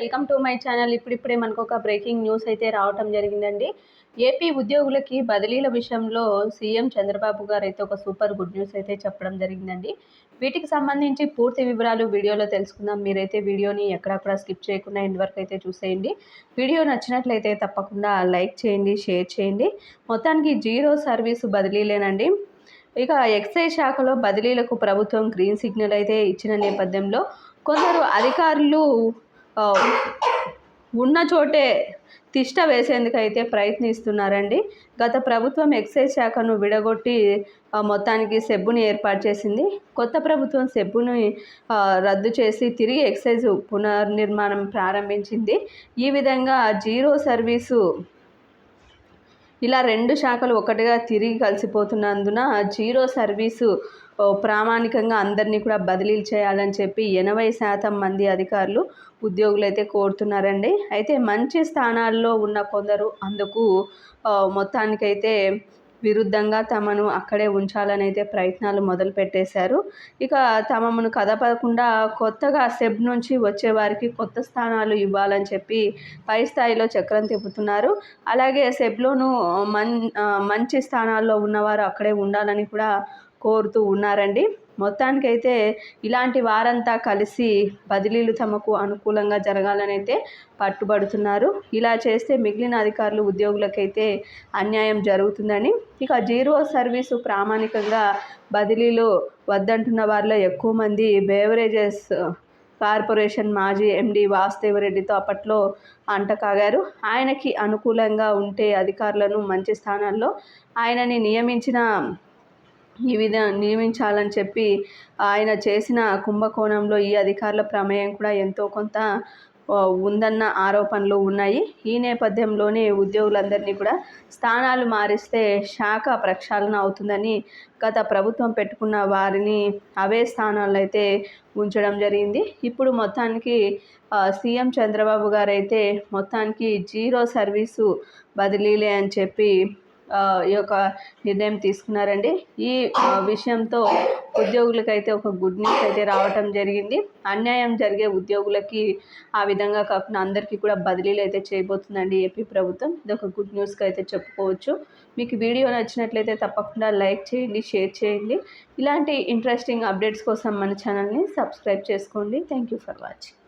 Welcome to my channel. ఇప్పుడిప్పుడే మనకు ఒక బ్రేకింగ్ న్యూస్ అయితే రావటం జరిగిందండి. ఏపీ ఉద్యోగులకి బదిలీల విషయంలో సీఎం చంద్రబాబు గారు అయితే ఒక సూపర్ గుడ్ న్యూస్ అయితే చెప్పడం జరిగిందండి. వీటికి సంబంధించి పూర్తి వివరాలు వీడియోలో తెలుసుకుందాం. మీరైతే వీడియోని ఎక్కడక్కడ స్కిప్ చేయకుండా ఎండ్ వరకు అయితే చూసేయండి. వీడియో నచ్చినట్లయితే తప్పకుండా లైక్ చేయండి షేర్ చేయండి. మొత్తానికి జీరో సర్వీసు బదిలీలేనండి. ఇక ఎక్సైజ్ శాఖలో బదిలీలకు ప్రభుత్వం గ్రీన్ సిగ్నల్ అయితే ఇచ్చిన నేపథ్యంలో కొందరు అధికారులు ఉన్న చోటే తిష్ట వేసేందుకైతే ప్రయత్నిస్తున్నారండి. గత ప్రభుత్వం ఎక్సైజ్ శాఖను విడగొట్టి మొత్తానికి సెబ్బుని ఏర్పాటు చేసింది. కొత్త ప్రభుత్వం సెబ్బుని రద్దు చేసి తిరిగి ఎక్సైజ్ పునర్నిర్మాణం ప్రారంభించింది. ఈ విధంగా జీరో సర్వీసు ఇలా రెండు శాఖలు ఒకటిగా తిరిగి కలిసిపోతున్నందున జీరో సర్వీసు ప్రామాణికంగా అందరినీ కూడా బదిలీలు చేయాలని చెప్పి ఎనభై శాతం మంది అధికారులు ఉద్యోగులు అయితే కోరుతున్నారండి. అయితే మంచి స్థానాల్లో ఉన్న కొందరు అందుకు మొత్తానికైతే విరుద్ధంగా తమను అక్కడే ఉంచాలని అయితే ప్రయత్నాలు మొదలు పెట్టేశారు ఇక తమను కదపకుండా కొత్తగా సెబ్ నుంచి వచ్చే వారికి కొత్త స్థానాలు ఇవ్వాలని చెప్పి పై స్థాయిలో చక్రం తిప్పుతున్నారు. అలాగే సెబ్లోను మన్ మంచి స్థానాల్లో ఉన్నవారు అక్కడే ఉండాలని కూడా కోరుతూ ఉన్నారండి. మొత్తానికైతే ఇలాంటి వారంతా కలిసి బదిలీలు తమకు అనుకూలంగా జరగాలని అయితే పట్టుబడుతున్నారు. ఇలా చేస్తే మిగిలిన అధికారులు ఉద్యోగులకైతే అన్యాయం జరుగుతుందని. ఇక జీరో సర్వీసు ప్రామాణికంగా బదిలీలు వద్దంటున్న వారిలో ఎక్కువ మంది బేవరేజెస్ కార్పొరేషన్ మాజీ ఎండి వాసుదేవరెడ్డితో అప్పట్లో అంటకాగారు ఆయనకి అనుకూలంగా ఉంటే అధికారులను మంచి స్థానాల్లో ఆయనని నియమించిన ఈ విధ నియమించాలని చెప్పి ఆయన చేసిన కుంభకోణంలో ఈ అధికారుల ప్రమేయం కూడా ఎంతో కొంత ఉందన్న ఆరోపణలు ఉన్నాయి. ఈ నేపథ్యంలోనే ఉద్యోగులందరినీ కూడా స్థానాలు మారిస్తే శాఖ ప్రక్షాళన అవుతుందని గత ప్రభుత్వం పెట్టుకున్న వారిని అవే స్థానాల్లో అయితే ఉంచడం జరిగింది. ఇప్పుడు మొత్తానికి సీఎం చంద్రబాబు గారు అయితే మొత్తానికి జీరో సర్వీసు బదిలీలే అని చెప్పి ఈ యొక్క నిర్ణయం తీసుకున్నారండి. ఈ విషయంతో ఉద్యోగులకైతే ఒక గుడ్ న్యూస్ అయితే రావటం జరిగింది. అన్యాయం జరిగే ఉద్యోగులకి ఆ విధంగా కాకుండా అందరికీ కూడా బదిలీలు అయితే చేయబోతుందండి ఏపీ ప్రభుత్వం. ఇది ఒక గుడ్ న్యూస్గా అయితే చెప్పుకోవచ్చు. మీకు వీడియో నచ్చినట్లయితే తప్పకుండా లైక్ చేయండి షేర్ చేయండి. ఇలాంటి ఇంట్రెస్టింగ్ అప్డేట్స్ కోసం మన ఛానల్ని సబ్స్క్రైబ్ చేసుకోండి. Thank you for watching.